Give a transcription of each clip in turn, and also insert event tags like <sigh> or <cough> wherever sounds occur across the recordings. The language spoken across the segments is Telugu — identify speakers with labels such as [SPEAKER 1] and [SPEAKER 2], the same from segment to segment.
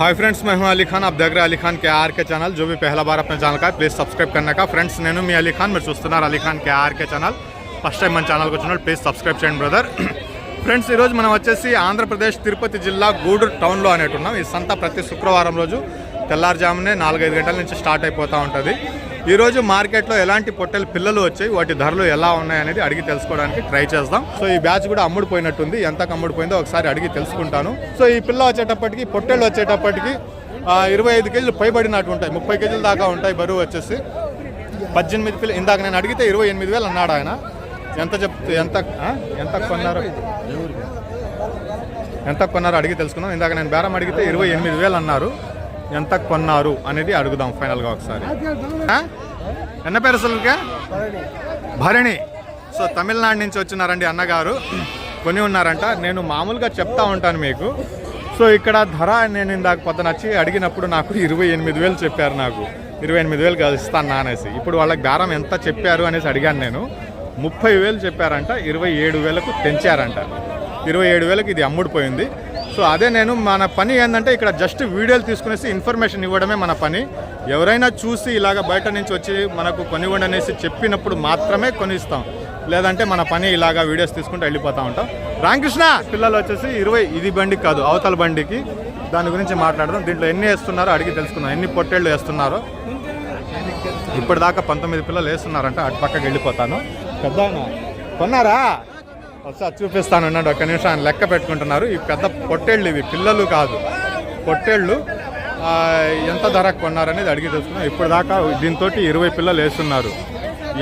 [SPEAKER 1] హాయ్ ఫ్రెండ్స్ మేము అలీ ఖాన్ అప్ దగ్గర అలీ ఖాన్ కేఆర్కే ఛానల్ జో బీ పహలా బార్ అప్న ఛానల్ కా ప్లీజ్ సబ్స్క్రైబ్ కన్నాక ఫ్రెండ్స్ నేను మీ అలీ ఖాన్ మీరు చూస్తున్నారు Ali Khan KRK channel first time మన ఛానల్కి వచ్చినాడు ప్లీజ్ సబ్స్క్రైబ్ చేయండి బ్రదర్ ఫ్రెండ్స్ ఈరోజు మనం వచ్చేసి ఆంధ్రప్రదేశ్ తిరుపతి జిల్లా గూడూరు టౌన్లో అనేటున్నాం ఈ సంత ప్రతి శుక్రవారం రోజు తెల్లారుజామునే నాలుగైదు గంటల నుంచి స్టార్ట్ అయిపోతూ ఉంటుంది ఈరోజు మార్కెట్లో ఎలాంటి పొట్టెల పిల్లలు వచ్చాయి వాటి ధరలు ఎలా ఉన్నాయి అనేది అడిగి తెలుసుకోవడానికి ట్రై చేద్దాం. సో ఈ బ్యాచ్ కూడా అమ్ముడుపోయినట్టుంది. ఎంత అమ్ముడుపోయిందో ఒకసారి అడిగి తెలుసుకుంటాను. సో ఈ పిల్ల వచ్చేటప్పటికి పొట్టెలు వచ్చేటప్పటికి ఇరవై ఐదు కేజీలు పైబడినట్టు ఉంటాయి. ముప్పై కేజీల దాకా ఉంటాయి బరువు వచ్చేసి. పద్దెనిమిది పిల్ల ఇందాక నేను అడిగితే ఇరవై ఎనిమిది వేలు అన్నాడు ఆయన. ఎంత చెప్తే ఎంత ఎంత కొన్నారు? ఎంత కొన్నారు అడిగి తెలుసుకుందాం. ఇందాక నేను బేరం అడిగితే ఇరవై ఎనిమిది వేలు అన్నారు. ఎంత కొన్నారు అనేది అడుగుదాం ఫైనల్గా ఒకసారి. ఆ? ఎన్న పేరు అసలుకే భరణి. సో తమిళనాడు నుంచి వచ్చినారండి అన్నగారు. కొని ఉన్నారంట. నేను మామూలుగా చెప్తా ఉంటాను మీకు. సో ఇక్కడ ధర నేను ఇందాక పొద్దున వచ్చి అడిగినప్పుడు నాకు ఇరవై ఎనిమిది వేలు చెప్పారు నాకు. ఇరవై ఎనిమిది వేలు కాదు ఇస్తాను అనేసి ఇప్పుడు వాళ్ళకి బేరం ఎంత చెప్పారు అనేసి అడిగాను నేను. ముప్పై వేలు చెప్పారంట ఇరవై ఏడు వేలకు పెంచారంట ఇరవై ఏడు వేలకు ఇది అమ్ముడుపోయింది. సో అదే నేను మన పని ఏంటంటే ఇక్కడ జస్ట్ వీడియోలు తీసుకునేసి ఇన్ఫర్మేషన్ ఇవ్వడమే మన పని. ఎవరైనా చూసి ఇలాగ బయట నుంచి వచ్చి మనకు కొనివ్వండి అనేసి చెప్పినప్పుడు మాత్రమే కొనిస్తాం. లేదంటే మన పని ఇలాగా వీడియోస్ తీసుకుంటూ వెళ్ళిపోతూ ఉంటాం. రామకృష్ణ! పిల్లలు వచ్చేసి ఇరవై ఇది బండికి కాదు అవతల బండికి. దాని గురించి మాట్లాడదాం. దీంట్లో ఎన్ని వేస్తున్నారో అడిగి తెలుసుకుందాం. ఎన్ని పొట్టేళ్ళు వేస్తున్నారో. ఇప్పటిదాకా పంతొమ్మిది పిల్లలు వేస్తున్నారంట అటు పక్కకి వెళ్ళిపోతాను. పెద్ద కొన్నారా? ఒకసారి చూపిస్తాను ఉన్నాడు. ఒక్క నిమిషం ఆయన లెక్క పెట్టుకుంటున్నారు. ఈ పెద్ద పొట్టేళ్ళు ఇవి. పిల్లలు కాదు. పొట్టేళ్ళు. ఎంత ధర కొన్నారనేది అడిగి తెలుసుకున్నాం ఇప్పుడు దాకా దీంతో ఇరవై పిల్లలు వేస్తున్నారు.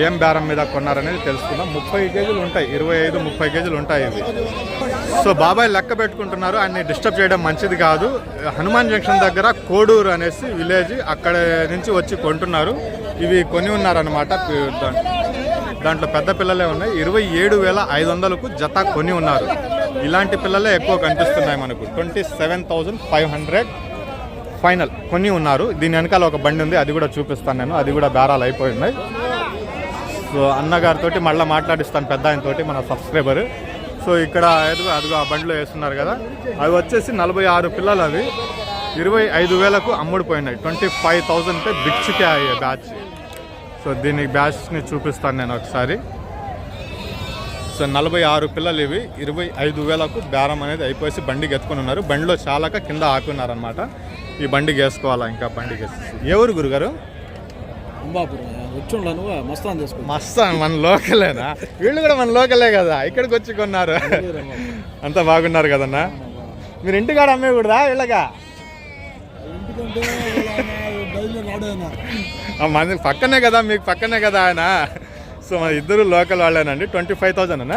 [SPEAKER 1] ఏం బేరం మీద కొన్నారనేది తెలుసుకుందాం. ముప్పై కేజీలు ఉంటాయి. ఇరవై ఐదు ముప్పై కేజీలు ఉంటాయి ఇవి. సో బాబాయ్ లెక్క పెట్టుకుంటున్నారు. ఆయన్ని డిస్టర్బ్ చేయడం మంచిది కాదు. హనుమాన్ జంక్షన్ దగ్గర కోడూరు అనేసి విలేజ్ అక్కడ నుంచి వచ్చి కొంటున్నారు. ఇవి కొని ఉన్నారనమాట దాంట్లో పెద్ద పిల్లలే ఉన్నాయి. ఇరవై ఏడు వేల ఐదు వందలకు జత కొని ఉన్నారు. ఇలాంటి పిల్లలే ఎక్కువ కనిపిస్తున్నాయి మనకు. Twenty seven thousand five hundred final కొని ఉన్నారు. దీని వెనకాల ఒక బండి ఉంది. అది కూడా చూపిస్తాను నేను. అది కూడా బేరాలు అయిపోయి ఉన్నాయి. సో అన్నగారితో మళ్ళీ మాట్లాడిస్తాను. పెద్ద ఆయనతోటి మన సబ్స్క్రైబర్. సో ఇక్కడ ఎదుగు అదిగో ఆ బండిలో వేస్తున్నారు కదా. అవి వచ్చేసి నలభై ఆరు పిల్లలు అవి. ఇరవై ఐదు వేలకు అమ్ముడుపోయినాయి. ట్వంటీ ఫైవ్ థౌజండ్కే బిచ్చుకే అయ్యే బ్యాచ్. సో దీనికి బ్యాచ్ని చూపిస్తాను నేను ఒకసారి. సో నలభై ఆరు పిల్లలు ఇవి. ఇరవై ఐదు వేలకు బేరం అనేది అయిపోయి బండికి ఎత్తుకొని ఉన్నారు. బండిలో చాలాక కింద ఆకున్నారనమాట ఈ బండికి వేసుకోవాలా ఇంకా బండికి వేసేసి ఏ ఊరు గురుగారు?
[SPEAKER 2] మస్తాన్
[SPEAKER 1] మన లోకలేనా? వీళ్ళు కూడా మన లోకలే కదా. ఇక్కడికి వచ్చి కొన్నారు. అంతా బాగున్నారు కదన్నా? మీరు ఇంటికాడ అమ్మేకూడదా వీళ్ళగా? మన పక్కనే కదా మీకు పక్కనే కదా ఆయన. సో మన ఇద్దరు లోకల్ వాళ్ళేనండి. ట్వంటీ ఫైవ్ థౌజండ్ అన్న.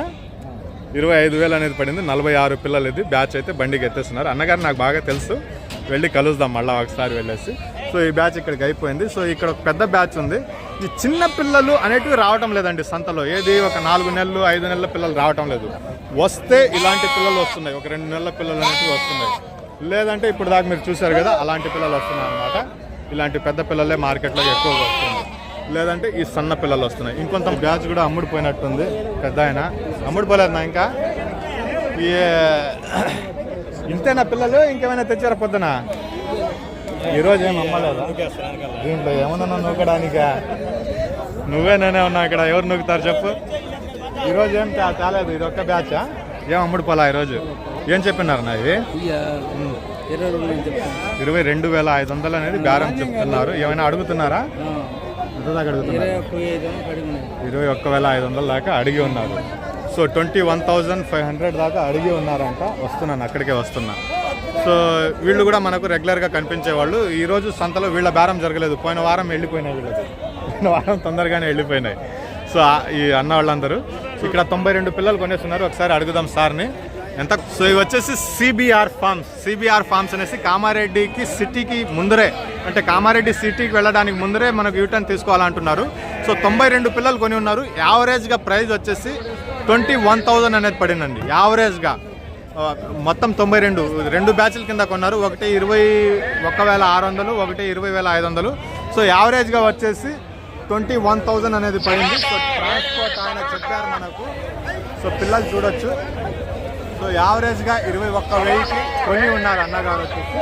[SPEAKER 1] ఇరవై ఐదు వేలు అనేది పడింది. నలభై ఆరు పిల్లలు ఇది బ్యాచ్ అయితే బండికి ఎత్తేస్తున్నారు. అన్నగారు నాకు బాగా తెలుసు. వెళ్ళి కలుద్దాం మళ్ళీ ఒకసారి వెళ్ళేసి. సో ఈ బ్యాచ్ ఇక్కడికి అయిపోయింది. సో ఇక్కడ ఒక పెద్ద బ్యాచ్ ఉంది. ఈ చిన్న పిల్లలు అనేటివి రావటం లేదండి సంతలో. ఏది ఒక నాలుగు నెలలు ఐదు నెలల పిల్లలు రావటం లేదు. వస్తే ఇలాంటి పిల్లలు వస్తున్నాయి. ఒక రెండు నెలల పిల్లలు అనేటివి వస్తున్నాయి. లేదంటే ఇప్పుడు దాకా మీరు చూశారు కదా అలాంటి పిల్లలు వస్తున్నాయి అనమాట ఇలాంటి పెద్ద పిల్లలే మార్కెట్లో ఎక్కువగా వస్తున్నాయి లేదంటే ఈ సన్న పిల్లలు వస్తున్నాయి. ఇంకొంత బ్యాచ్ కూడా అమ్ముడుపోయినట్టుంది. పెద్ద ఆయన. అమ్ముడుపోలేదు నా ఇంకా? ఈ <coughs> ఇంతేనా పిల్లలు? ఇంకేమైనా తెచ్చారా పొద్దున? ఈరోజు ఏం అమ్మలేదా? దీంట్లో ఏమన్నా నూకడానికా? నువ్వే నేనే ఉన్నా ఇక్కడ. ఎవరు నూకుతారు చెప్పు. ఈరోజు ఏం తేలేదు ఇది ఒక్క బ్యాచా? ఏం అమ్ముడుపోలా ఈరోజు? ఏం చెప్పినారు నా ఇది
[SPEAKER 2] ఇరవై
[SPEAKER 1] రెండు వేల ఐదు వందలు అనేది బేరం చెప్తున్నారు. ఏమైనా అడుగుతున్నారా? ఎంత దాకా అడుగుతున్నారు?
[SPEAKER 2] ఇరవై ఒక్క
[SPEAKER 1] వేల ఐదు వందల దాకా అడిగి ఉన్నారు. So twenty one thousand five hundred దాకా అడిగి ఉన్నారంట. వస్తున్నాను అక్కడికే వస్తున్నా. సో వీళ్ళు కూడా మనకు రెగ్యులర్గా కనిపించే వాళ్ళు. ఈరోజు సంతలో వీళ్ళ బేరం జరగలేదు. పోయిన వారం వెళ్ళిపోయినాయి వీళ్ళది పోయిన వారం తొందరగానే వెళ్ళిపోయినాయి. సో ఈ అన్న వాళ్ళందరూ. ఇక్కడ తొంభై రెండు పిల్లలు కొనేస్తున్నారు. ఒకసారి అడుగుదాం సార్ని. ఎంత? సో ఇవి వచ్చేసి సిబిఆర్ ఫార్మ్స్ సిబిఆర్ ఫార్మ్స్ అనేసి కామారెడ్డికి సిటీకి ముందరే అంటే కామారెడ్డి సిటీకి వెళ్ళడానికి ముందరే మనకు యూటర్న్ తీసుకోవాలంటున్నారు. సో తొంభై రెండు పిల్లలు కొని ఉన్నారు. యావరేజ్గా ప్రైస్ వచ్చేసి ట్వంటీ వన్ థౌజండ్ అనేది పడిందండి. యావరేజ్గా మొత్తం తొంభై రెండు. రెండు బ్యాచ్ల కింద కొన్నారు. ఒకటి ఇరవై ఒక్క వేల ఆరు వందలు ఒకటి ఇరవై వేల ఐదు వందలు. సో యావరేజ్గా వచ్చేసి ట్వంటీ వన్ థౌజండ్ అనేది పడింది. సో ట్రాన్స్పోర్ట్ ఆయన చెప్పారు మనకు. సో పిల్లలు చూడొచ్చు. సో యావరేజ్గా ఇరవై ఒక్క వెయ్యికి కొని ఉన్నారు అన్నగారు వచ్చేసి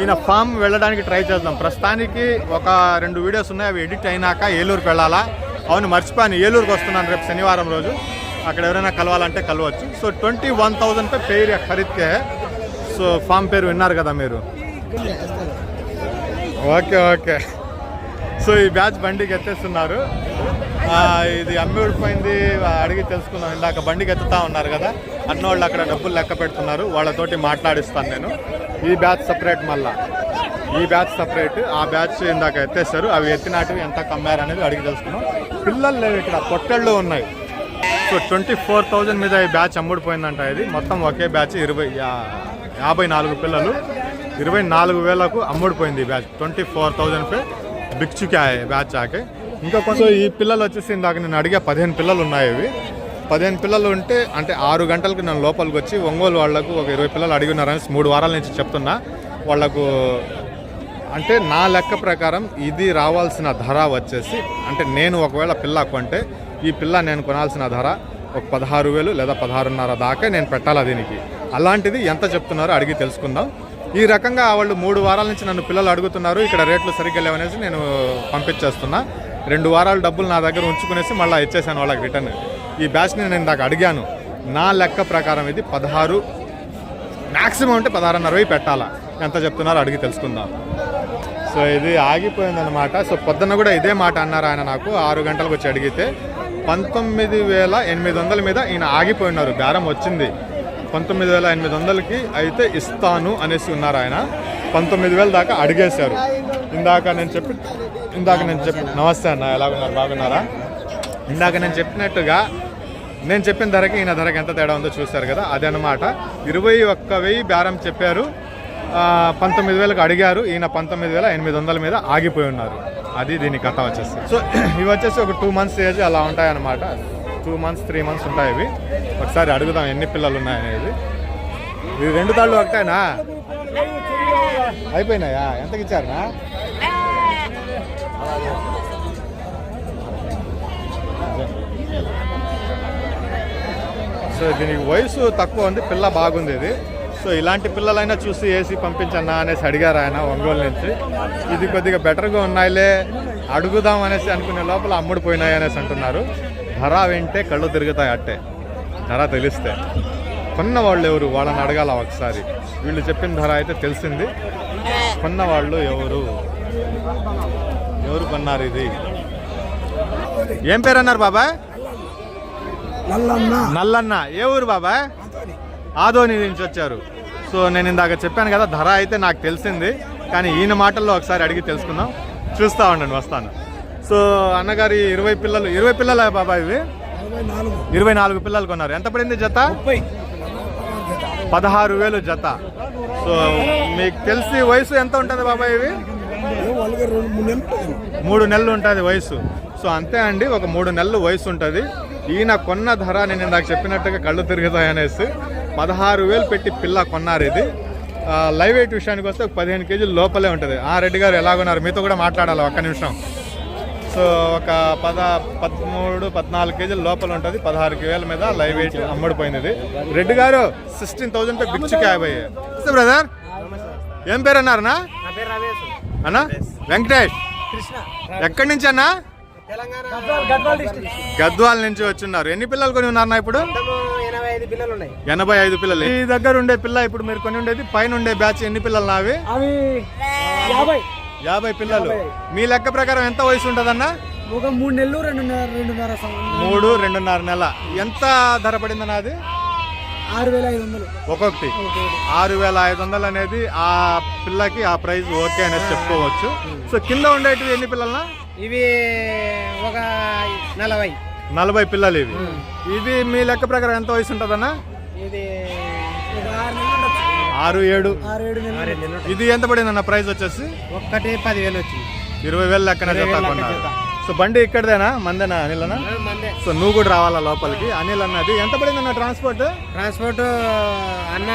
[SPEAKER 1] ఈయన ఫామ్ వెళ్ళడానికి ట్రై చేద్దాం. ప్రస్తుతానికి ఒక రెండు వీడియోస్ ఉన్నాయి అవి ఎడిట్ అయినాక ఏలూరుకి వెళ్ళాలా? అవును మర్చిపోయాను. ఏలూరుకి వస్తున్నాను రేపు శనివారం రోజు. అక్కడ ఎవరైనా కలవాలంటే కలవచ్చు. సో ట్వంటీ వన్ థౌజండ్ పేరు ఖరీద్కే. సో ఫామ్ పేరు విన్నారు కదా మీరు? ఓకే ఓకే సో ఈ బ్యాచ్ బండికి ఎత్తేస్తున్నారు. ఇది అమ్మి ఊడిపోయింది అడిగి తెలుసుకుందాం. ఇందాక బండికి ఎత్తుతా ఉన్నారు కదా అన్నోళ్ళు అక్కడ డబ్బులు లెక్క పెడుతున్నారు వాళ్ళతోటి మాట్లాడిస్తాను నేను. ఈ బ్యాచ్ సపరేట్ మళ్ళా. ఈ బ్యాచ్ సపరేట్ ఆ బ్యాచ్ ఇందాక ఎత్తేస్తారు అవి ఎత్తినాటివి ఎంత కమ్మారు అనేది అడిగి తెలుసుకున్నాం పిల్లలు లేవు ఇక్కడ పొట్టళ్ళు ఉన్నాయి. సో ట్వంటీ ఫోర్ థౌజండ్ మీద ఈ బ్యాచ్ అమ్ముడిపోయిందంట ఇది. మొత్తం ఒకే బ్యాచ్ ఇరవై యా- యాభై నాలుగు పిల్లలు. ఇరవై నాలుగు వేలకు అమ్ముడిపోయింది ఈ బ్యాచ్. ట్వంటీ ఫోర్ థౌజండ్ పే బిక్చుకే బ్యాచ్ ఆకే. ఇంకా కొంచెం ఈ పిల్లలు వచ్చేసి ఇందాక నేను అడిగే పదిహేను పిల్లలు ఉన్నాయి ఇవి. పదిహేను పిల్లలు ఉంటే అంటే ఆరు గంటలకు నేను లోపలికి వచ్చి ఒంగోలు వాళ్ళకు ఒక ఇరవై పిల్లలు అడిగి ఉన్నారని మూడు వారాల నుంచి చెప్తున్నా. వాళ్ళకు అంటే నా లెక్క ప్రకారం ఇది రావాల్సిన ధర వచ్చేసి అంటే నేను ఒకవేళ పిల్ల కొంటే ఈ పిల్ల నేను కొనాల్సిన ధర ఒక పదహారు వేలు లేదా పదహారున్నర దాకా నేను పెట్టాలి దీనికి. అలాంటిది ఎంత చెప్తున్నారో అడిగి తెలుసుకుందాం. ఈ రకంగా వాళ్ళు మూడు వారాల నుంచి నన్ను పిల్లలు అడుగుతున్నారు ఇక్కడ రేట్లు సరిగ్గా లేవనేసి నేను పంపించేస్తున్నా. రెండు వారాలు డబ్బులు నా దగ్గర ఉంచుకునేసి మళ్ళీ ఇచ్చేసాను వాళ్ళకి రిటర్న్. ఈ బ్యాచ్ని నేను దాకా అడిగాను. నా లెక్క ప్రకారం ఇది పదహారు మ్యాక్సిమం అంటే పదహారున్నర వెయ్యి పెట్టాలా? ఎంత చెప్తున్నారో అడిగి తెలుసుకుందాం. సో ఇది ఆగిపోయిందనమాట సో పొద్దున్న కూడా ఇదే మాట అన్నారు ఆయన నాకు ఆరు గంటలకు వచ్చి అడిగితే పంతొమ్మిది వేల ఎనిమిది వందల మీద ఈయన ఆగిపోయి ఉన్నారు బేరం వచ్చింది. పంతొమ్మిది వేల ఎనిమిది వందలకి అయితే ఇస్తాను అనేసి ఉన్నారు ఆయన. పంతొమ్మిది వేల దాకా అడిగేశారు. ఇందాక నేను చెప్పి ఇందాక నేను చెప్పి నమస్తే అన్న ఎలాగున్నారు బాగున్నారా? ఇందాక నేను చెప్పినట్టుగా నేను చెప్పిన ధరకి ఈయన ధరకి ఎంత తేడా ఉందో చూశారు కదా అదనమాట. ఇరవై ఒక్క వెయ్యి బేరం చెప్పారు. పంతొమ్మిది వేలకు అడిగారు. ఈయన పంతొమ్మిది వేల ఎనిమిది వందల మీద ఆగిపోయి ఉన్నారు. అది దీని కథ వచ్చేసి. సో ఇవి వచ్చేసి ఒక టూ మంత్స్ ఏజ్ అలా ఉంటాయన్నమాట. టూ మంత్స్ త్రీ మంత్స్ ఉంటాయి ఇవి. ఒకసారి అడుగుదాం ఎన్ని పిల్లలు ఉన్నాయనేది. ఇది రెండు తాళ్ళు ఒకటేనా? అయిపోయినాయా? ఎంతకి ఇచ్చారనా సో దీనికి వయసు తక్కువ ఉంది పిల్ల బాగుంది ఇది. సో ఇలాంటి పిల్లలైనా చూసి వేసి పంపించన్నా అనేసి అడిగారు ఆయన ఒంగోలు నుంచి. ఇది కొద్దిగా బెటర్గా ఉన్నాయిలే అడుగుదాం అనేసి అనుకునే లోపల అమ్ముడిపోయినాయి అనేసి అంటున్నారు. ధర వింటే కళ్ళు తిరుగుతాయి అట్టే. ధర తెలిస్తే. కొన్న వాళ్ళు ఎవరు వాళ్ళని అడగాల ఒకసారి. వీళ్ళు చెప్పిన ధర అయితే తెలిసింది. కొన్న వాళ్ళు ఎవరు? ఎవరు కొన్నారు ఇది? ఏం పేరు అన్నారు బాబాయ్
[SPEAKER 3] నల్లన్న.
[SPEAKER 1] నల్లన్న. ఏ ఊరు బాబాయ్ ఆదోని నుంచి వచ్చారు. సో నేను ఇందాక చెప్పాను కదా ధర అయితే నాకు తెలిసింది. కానీ ఈయన మాటల్లో ఒకసారి అడిగి తెలుసుకుందాం. చూస్తా ఉండండి వస్తాను. సో అన్నగారి ఇరవై పిల్లలు ఇరవై పిల్లల బాబాయ్ ఇవి? ఇరవై నాలుగు. పిల్లలు కొన్నారు. ఎంత పడింది జత? పదహారు వేలు జత. సో మీకు తెలిసి వయసు ఎంత ఉంటుంది బాబాయ్ ఇవి?
[SPEAKER 3] మూడు నెలలు ఉంటుంది.
[SPEAKER 1] మూడు నెలలు ఉంటుంది వయసు. సో అంతే అండి ఒక మూడు నెలలు వయసు ఉంటుంది. ఈయన కొన్న ధర నేను నాకు చెప్పినట్టుగా కళ్ళు తిరుగుతాయి అనేసి పదహారు వేలు పెట్టి పిల్ల కొన్నారు ఇది. లైవ్ వెయిట్ విషయానికి వస్తే ఒక పదిహేను కేజీలు లోపలే ఉంటుంది. ఆ రెడ్డి గారు ఎలాగున్నారు? మీతో కూడా మాట్లాడాలి ఒక్క నిమిషం. సో ఒక పద పదమూడు పద్నాలుగు కేజీల లోపల ఉంటుంది. పదహారు వేల మీద లైవ్ వెయిట్ అమ్ముడిపోయింది ఇది రెడ్డి గారు సిక్స్టీన్ థౌసండ్ పే బిచ్చు క్యాబ్ అయ్యాయి బ్రదర్ ఏం పేరు అన్నారనా
[SPEAKER 4] నా పేరు రమేష్.
[SPEAKER 1] అన్నా? వెంకటేష్.
[SPEAKER 4] కృష్ణ.
[SPEAKER 1] ఎక్కడి నుంచి అన్నా?
[SPEAKER 4] తెలంగాణ. గద్వాల్
[SPEAKER 1] నుంచి వచ్చిన్నారు. ఎన్ని పిల్లలు కొని ఉన్నారన్నా ఇప్పుడు?
[SPEAKER 4] ఎనభై ఐదు పిల్లలు ఉన్నాయి.
[SPEAKER 1] ఎనభై ఐదు పిల్లలు. ఈ దగ్గర ఉండే పిల్ల ఇప్పుడు మీరు కొని ఉండేది పైన ఉండే బ్యాచ్ ఎన్ని పిల్లలు నావి?
[SPEAKER 4] అవి యాభై
[SPEAKER 1] పిల్లలు. మీ లెక్క ప్రకారం ఎంత వయసు ఉంటుందన్నా?
[SPEAKER 4] ఒక మూడు నెలలు రెండున్నర రెండున్నర
[SPEAKER 1] మూడు రెండున్నర నెల. ఎంత ధర పడిందన్న అది
[SPEAKER 4] ఆరు వేల ఐదు వందలు.
[SPEAKER 1] ఒక్కొక్కటి. ఆరు వేల ఐదు వందలు అనేది ఆ పిల్లకి ఆ ప్రైస్ ఓకే అనేది చెప్పుకోవచ్చు. సో కింద ఉండేటివి ఎన్ని పిల్లలనా
[SPEAKER 4] ఇవి ఒక నలభై.
[SPEAKER 1] నలభై పిల్లలు ఇవి. ఇది మీ లెక్క ప్రకారం ఎంత వయసు ఉంటుందన్నా?
[SPEAKER 4] ఇది ఒక ఆరు నెలలు ఉండొచ్చు.
[SPEAKER 1] ఆరు ఏడు.
[SPEAKER 4] ఆరు ఏడు నెలలు.
[SPEAKER 1] ఇది ఎంత పడిందన్న ప్రైస్ వచ్చేసి?
[SPEAKER 4] ఒక్కటి పదివేలు వచ్చింది.
[SPEAKER 1] ఇరవై వేలు లెక్కన
[SPEAKER 4] ఇరవై
[SPEAKER 1] జత కొన్నారు. సో బండి ఇక్కడదేనా? మందేనా అనిల్ అన్న సో నువ్వు కూడా రావాలా లోపలికి? అనిల్ అన్నది ఎంత పడింది అన్న ట్రాన్స్పోర్ట్?
[SPEAKER 4] ట్రాన్స్పోర్ట్ అన్న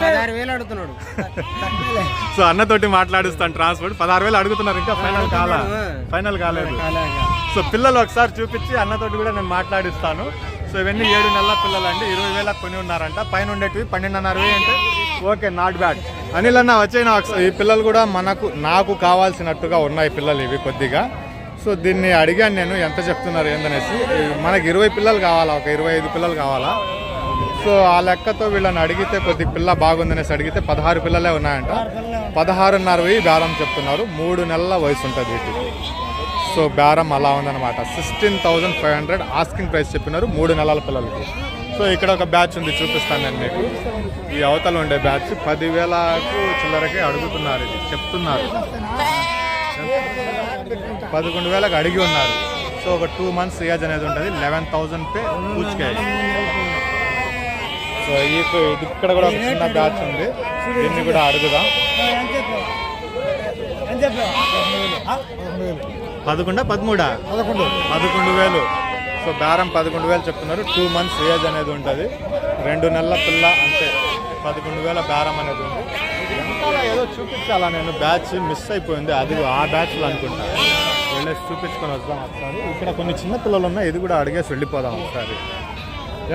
[SPEAKER 4] పదహారు వేలు అడుగుతున్నాడు.
[SPEAKER 1] సో అన్నతోటి మాట్లాడిస్తాను ట్రాన్స్పోర్ట్. పదహారు వేలు అడుగుతున్నారు ఇంకా ఫైనల్ కాలా? ఫైనల్ కాలేదు. సో పిల్లలు ఒకసారి చూపించి అన్నతోటి కూడా నేను మాట్లాడిస్తాను. సో ఇవన్నీ ఏడు నెలల పిల్లలు అండి ఇరవై వేల కొని ఉన్నారంట. పైన ఉండేటివి పన్నెండున్నర వేలు అంటే ఓకే నాట్ బ్యాడ్ అనిల్ అన్న వచ్చాయి ఈ పిల్లలు కూడా మనకు నాకు కావాల్సినట్టుగా ఉన్నాయి పిల్లలు ఇవి కొద్దిగా. సో దీన్ని అడిగాను నేను ఎంత చెప్తున్నారు ఏందనేసి. మనకి ఇరవై పిల్లలు కావాలా? ఒక ఇరవై ఐదు పిల్లలు కావాలా? సో ఆ లెక్కతో వీళ్ళని అడిగితే కొద్ది పిల్ల బాగుందనేసి అడిగితే పదహారు పిల్లలే ఉన్నాయంట. పదహారున్నర వెయ్యి బేరం చెప్తున్నారు. మూడు నెలల వయసు ఉంటుంది వీటికి. సో బేరం అలా ఉందన్నమాట. Sixteen thousand five hundred asking price చెప్పినారు మూడు నెలల పిల్లలకి. సో ఇక్కడ ఒక బ్యాచ్ ఉంది చూపిస్తాను నేను మీకు. ఈ అవతల ఉండే బ్యాచ్ పదివేలకు చిల్లరకి అడుగుతున్నారు ఇది. చెప్తున్నారు. పదకొండు వేలకు అడిగి ఉన్నారు. సో ఒక టూ మంత్స్ ఏజ్ అనేది ఉంటుంది. లెవెన్ థౌజండ్ పే పూచికాయ. సో ఈ ఇది ఇక్కడ కూడా ఒక చిన్న బ్యాచ్ ఉంది. దీన్ని కూడా అడుగుదాం. పదకొండా? పదమూడా?
[SPEAKER 3] పదకొండు.
[SPEAKER 1] పదకొండు వేలు. సో బేరం పదకొండు వేలు చెప్తున్నారు. టూ మంత్స్ ఏజ్ అనేది ఉంటుంది. రెండు నెలల పిల్ల అంతే. పదకొండు వేల బేరం అనేది ఉంది. వెనకాల ఏదో చూపించాలా నేను? బ్యాచ్ మిస్ అయిపోయింది. అది ఆ బ్యాచ్లో అనుకుంటా. వెళ్ళేసి చూపించుకొని వద్దాం ఒకసారి. ఇక్కడ కొన్ని చిన్న పిల్లలు ఉన్నాయి. ఇది కూడా అడిగేసి వెళ్ళిపోదాం ఒకసారి.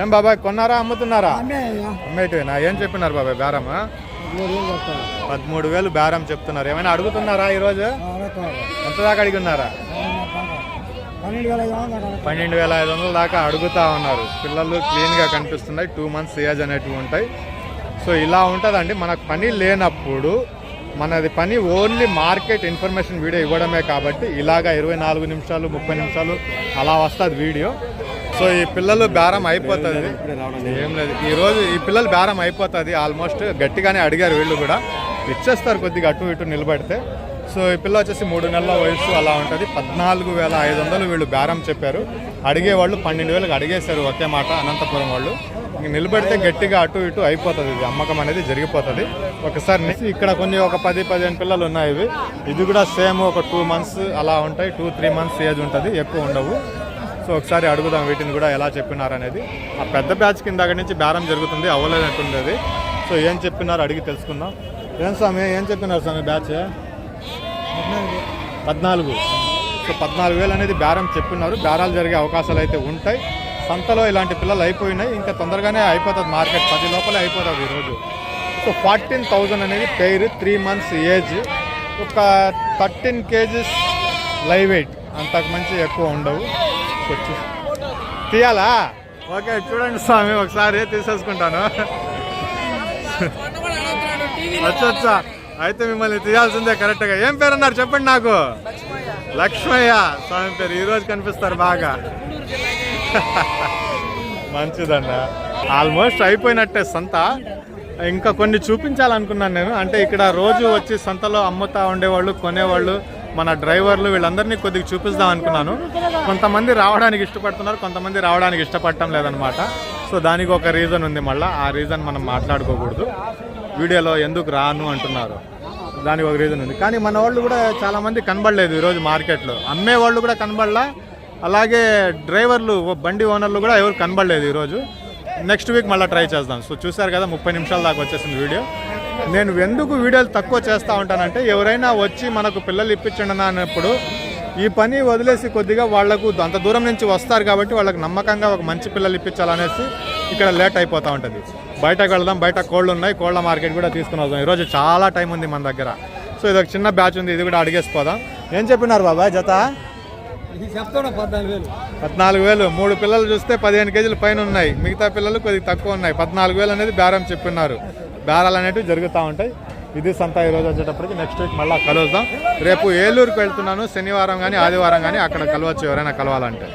[SPEAKER 1] ఏం బాబాయ్ కొన్నారా? అమ్ముతున్నారా? అమ్మేటివేనా? ఏం చెప్పినారు బాబాయ్? బేరమా? పదమూడు వేలు బేరం చెప్తున్నారు. ఏమైనా అడుగుతున్నారా ఈరోజు? ఎంత దాకా అడిగి ఉన్నారా?
[SPEAKER 3] పన్నెండు వేల ఐదు వందల
[SPEAKER 1] దాకా అడుగుతా ఉన్నారు. పిల్లలు క్లీన్గా కనిపిస్తున్నాయి. టూ మంత్స్ ఏజ్ అనేటివి ఉంటాయి. సో ఇలా ఉంటుందండి. మనకు పని లేనప్పుడు మనది పని ఓన్లీ మార్కెట్ ఇన్ఫర్మేషన్ వీడియో ఇవ్వడమే కాబట్టి ఇలాగా ఇరవై నాలుగు నిమిషాలు ముప్పై నిమిషాలు అలా వస్తుంది వీడియో. సో ఈ పిల్లలు బేరం అయిపోతుంది. ఏం లేదు. ఈరోజు ఈ పిల్లలు బేరం అయిపోతుంది. ఆల్మోస్ట్ గట్టిగానే అడిగారు వీళ్ళు కూడా. ఇచ్చేస్తారు కొద్దిగా అటు ఇటు నిలబడితే. సో ఈ పిల్ల వచ్చేసి మూడు నెలల వయసు అలా ఉంటుంది. పద్నాలుగు వేల ఐదు వందలు వీళ్ళు బేరం చెప్పారు. అడిగేవాళ్ళు పన్నెండు వేలకు అడిగేశారు ఒకే మాట అనంతపురం వాళ్ళు. ఇంక నిలబడితే గట్టిగా అటు ఇటు అయిపోతుంది. ఇది అమ్మకం అనేది జరిగిపోతుంది. ఒకసారి ఇక్కడ కొన్ని ఒక పది పదిహేను పిల్లలు ఉన్నాయి ఇవి. ఇది కూడా సేమ్ ఒక టూ మంత్స్ అలా ఉంటాయి. టూ త్రీ మంత్స్ ఏజ్ ఉంటుంది. ఎక్కువ ఉండవు. సో ఒకసారి అడుగుదాం వీటిని కూడా ఎలా చెప్పినారనేది. ఆ పెద్ద బ్యాచ్ కింద దగ్గర నుంచి బేరం జరుగుతుంది అవ్వలేనట్టుంది సో ఏం చెప్పినారు అడిగి తెలుసుకుందాం. ఏం స్వామి ఏం చెప్పినారు స్వామి బ్యాచ్? పద్నాలుగు. సో పద్నాలుగు వేలు అనేది బేరం చెప్పినారు. బేరాలు జరిగే అవకాశాలు అయితే ఉంటాయి. సంతలో ఇలాంటి పిల్లలు అయిపోయినాయి. ఇంకా తొందరగానే అయిపోతుంది మార్కెట్. పది లోపలే అయిపోతుంది ఈరోజు. సో ఫార్టీన్ థౌజండ్ అనేది పెయిర్ త్రీ మంత్స్ ఏజ్. ఒక థర్టీన్ కేజీస్ లైవ్ వెయిట్. అంతకు మంచి ఎక్కువ ఉండవు. తీసుకొచ్చి. తీయాలా? ఓకే చూడండి స్వామి ఒకసారి తీసేసుకుంటాను. అచ్చా అయితే మిమ్మల్ని తీయాల్సిందే కరెక్ట్గా ఏం పేరు అన్నారు చెప్పండి నాకు? లక్ష్మయ్య. స్వామి పేరు ఈరోజు కనిపిస్తారు బాగా. మంచిదండ ఆల్మోస్ట్ అయిపోయినట్టే సంత. ఇంకా కొన్ని చూపించాలనుకున్నాను నేను. అంటే ఇక్కడ రోజు వచ్చి సంతలో అమ్ముతా ఉండేవాళ్ళు కొనేవాళ్ళు. మన డ్రైవర్లు వీళ్ళందరినీ కొద్దిగా చూపిస్తాం అనుకున్నాను. కొంతమంది రావడానికి ఇష్టపడుతున్నారు కొంతమంది రావడానికి ఇష్టపడటం లేదనమాట. సో దానికి ఒక రీజన్ ఉంది మళ్ళీ. ఆ రీజన్ మనం మాట్లాడుకోకూడదు. వీడియోలో ఎందుకు రాను అంటున్నారు. దానికి ఒక రీజన్ ఉంది. కానీ మన వాళ్ళు కూడా చాలామంది కనబడలేదు ఈరోజు మార్కెట్లో. అమ్మే వాళ్ళు కూడా కనబడలా. అలాగే డ్రైవర్లు ఓ బండి ఓనర్లు కూడా ఎవరు కనబడలేదు ఈరోజు. నెక్స్ట్ వీక్ మళ్ళీ ట్రై చేద్దాం. సో చూసారు కదా ముప్పై నిమిషాల దాకా వచ్చేసింది వీడియో. నేను ఎందుకు వీడియోలు తక్కువ చేస్తూ ఉంటానంటే ఎవరైనా వచ్చి మనకు పిల్లలు ఇప్పించండి అన్నప్పుడు ఈ పని వదిలేసి కొద్దిగా వాళ్ళకు అంత దూరం నుంచి వస్తారు కాబట్టి వాళ్ళకి నమ్మకంగా ఒక మంచి పిల్లలు ఇప్పించాలనేసి ఇక్కడ లేట్ అయిపోతూ ఉంటుంది. బయటకు వెళ్దాం బయట కోళ్ళు ఉన్నాయి కోళ్ళ మార్కెట్ కూడా తీసుకుని వద్దాం. ఈరోజు చాలా టైం ఉంది మన దగ్గర. సో ఇది ఒక చిన్న బ్యాచ్ ఉంది ఇది కూడా అడిగేసిపోదాం ఏం చెప్పినారు బాబాయ్ జత?
[SPEAKER 3] పద్నాలుగు వేలు.
[SPEAKER 1] మూడు పిల్లలు చూస్తే పదిహేను కేజీల పైన ఉన్నాయి. మిగతా పిల్లలు కొద్దిగా తక్కువ ఉన్నాయి. పద్నాలుగు వేలు అనేది బేరం చెప్పినారు బేరాలు అనేవి జరుగుతూ ఉంటాయి. ఇది సంత ఈరోజు వచ్చేటప్పటికి నెక్స్ట్ వీక్ మళ్ళీ కలుద్దాం. రేపు ఏలూరుకు వెళ్తున్నాను. శనివారం కానీ ఆదివారం కానీ అక్కడ కలవచ్చు ఎవరైనా కలవాలంటే.